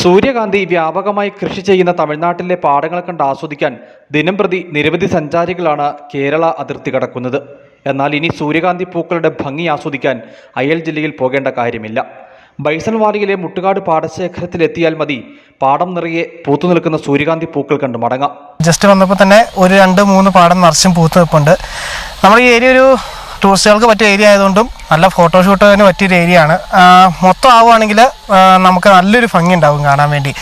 സൂര്യകാന്തി വ്യാപകമായി കൃഷി ചെയ്യുന്ന തമിഴ്നാട്ടിലെ പാടങ്ങൾ കണ്ട് ആസ്വദിക്കാൻ ദിനം പ്രതി നിരവധി സഞ്ചാരികളാണ് കേരള അതിർത്തി കടക്കുന്നത്. എന്നാൽ ഇനി സൂര്യകാന്തി പൂക്കളുടെ ഭംഗി ആസ്വദിക്കാൻ അയൽ ജില്ലയിൽ പോകേണ്ട കാര്യമില്ല. ബൈസൺ വാലിയിലെ മുട്ടുകാട് പാടശേഖരത്തിലെത്തിയാൽ മതി പാടം നിറയെ പൂത്തു നിൽക്കുന്ന സൂര്യകാന്തി പൂക്കൾ കണ്ട് മടങ്ങാം. ജസ്റ്റ് വന്നപ്പോൾ തന്നെ ഒരു രണ്ട് മൂന്ന് പാടം നിറച്ചും പൂത്തു നിൽപ്പുണ്ട്. നമ്മൾ ഈ ഏരിയ ഒരു ടൂറിസ്റ്റുകൾക്ക് പറ്റിയ ഏരിയ ആയതുകൊണ്ടും നല്ല ഫോട്ടോഷൂട്ടിന് പറ്റിയൊരു ഏരിയ ആണ് മൊത്തം ആവുകയാണെങ്കിൽ നമുക്ക് നല്ലൊരു ഭംഗി ഉണ്ടാവും കാണാൻ വേണ്ടി.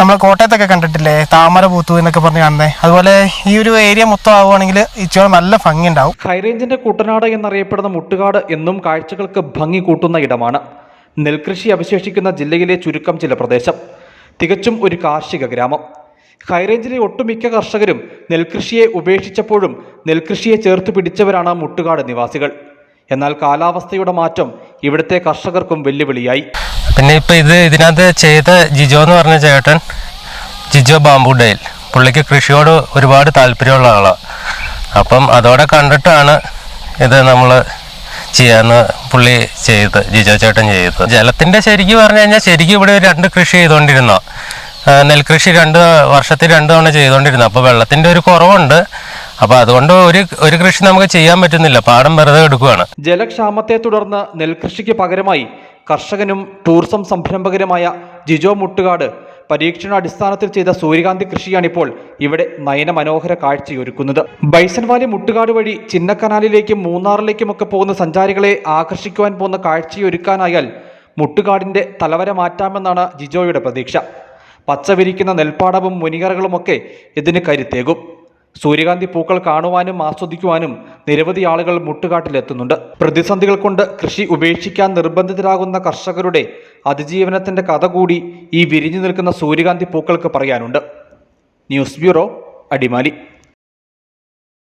നമ്മൾ കോട്ടയത്തൊക്കെ കണ്ടിട്ടില്ലേ? താമര പൂത്തു എന്നൊക്കെ പറഞ്ഞ് കാണുന്നത് അതുപോലെ ഈ ഒരു ഏരിയ മൊത്തം ആവുകയാണെങ്കിൽ ഇച്ചിരി നല്ല ഭംഗി ഉണ്ടാവും ഹൈറേഞ്ചിന്റെ കുട്ടനാട് എന്നറിയപ്പെടുന്ന മുട്ടുകാട് എന്നും കാഴ്ചകൾക്ക് ഭംഗി കൂട്ടുന്ന ഇടമാണ്. നെൽകൃഷി അവശേഷിക്കുന്ന ജില്ലയിലെ ചുരുക്കം ചില പ്രദേശം. തികച്ചും ഒരു കാർഷിക ഗ്രാമം. ഹൈറേഞ്ചിലെ ഒട്ടുമിക്ക കർഷകരും നെൽകൃഷിയെ ഉപേക്ഷിച്ചപ്പോഴും നെൽകൃഷിയെ ചേർത്ത് പിടിച്ചവരാണ് മുട്ടുകാട് നിവാസികൾ. എന്നാൽ കാലാവസ്ഥയുടെ മാറ്റം ഇവിടുത്തെ കർഷകർക്കും വെല്ലുവിളിയായി. പിന്നെ ഇപ്പൊ ഇത് ഇതിനകത്ത് ചെയ്ത ജിജോ എന്ന് പറഞ്ഞ ചേട്ടൻ ജിജോ ബാംബു ഡേൽ പുള്ളിക്ക് കൃഷിയോട് ഒരുപാട് താല്പര്യമുള്ള ആളാണ് അപ്പം അതോടെ കണ്ടിട്ടാണ് ഇത് നമ്മൾ ചെയ്യാന്ന് പുള്ളി ചെയ്ത് ജിജോ ചേട്ടൻ ചെയ്ത്. ജലത്തിന്റെ ശരിക്ക് പറഞ്ഞു കഴിഞ്ഞാൽ ശരിക്കും ഇവിടെ രണ്ട് കൃഷി ചെയ്തുകൊണ്ടിരുന്നോ നെൽകൃഷി രണ്ട് വർഷത്തിൽ രണ്ട് തവണ ചെയ്തുകൊണ്ടിരുന്നു അപ്പോൾ വെള്ളത്തിന്റെ ഒരു കുറവുണ്ട്. അപ്പോൾ അതുകൊണ്ട് ഒരു ഒരു കൃഷി നമുക്ക് ചെയ്യാൻ പറ്റുന്നില്ല. പാടം വെറുതെ എടുക്കുകയാണ് ജലക്ഷാമത്തെ തുടർന്ന് നെൽകൃഷിക്ക് പകരമായി കർഷകനും ടൂറിസം സംരംഭകരുമായ ജിജോ മുട്ടുകാട് പരീക്ഷണാടിസ്ഥാനത്തിൽ ചെയ്ത സൂര്യകാന്തി കൃഷിയാണിപ്പോൾ ഇവിടെ നയനമനോഹര കാഴ്ചയൊരുക്കുന്നത്. ബൈസൻവാലി മുട്ടുകാട് വഴി ചിന്നക്കനാലിലേക്കും മൂന്നാറിലേക്കുമൊക്കെ പോകുന്ന സഞ്ചാരികളെ ആകർഷിക്കുവാൻ പോകുന്ന കാഴ്ചയൊരുക്കാനായാൽ മുട്ടുകാടിന്റെ തലവര മാറ്റാമെന്നാണ് ജിജോയുടെ പ്രതീക്ഷ. പച്ചവിരിക്കുന്ന നെൽപ്പാടവും മുനികറകളുമൊക്കെ ഇതിന് കരുത്തേകും. സൂര്യകാന്തി പൂക്കൾ കാണുവാനും ആസ്വദിക്കുവാനും നിരവധി ആളുകൾ മുട്ടുകാട്ടിലെത്തുന്നുണ്ട്. പ്രതിസന്ധികൾ കൊണ്ട് കൃഷി ഉപേക്ഷിക്കാൻ നിർബന്ധിതരാകുന്ന കർഷകരുടെ അതിജീവനത്തിന്റെ കഥ കൂടി ഈ വിരിഞ്ഞു നിൽക്കുന്ന സൂര്യകാന്തി പൂക്കൾക്ക് പറയാനുണ്ട്. News bureau Adimali.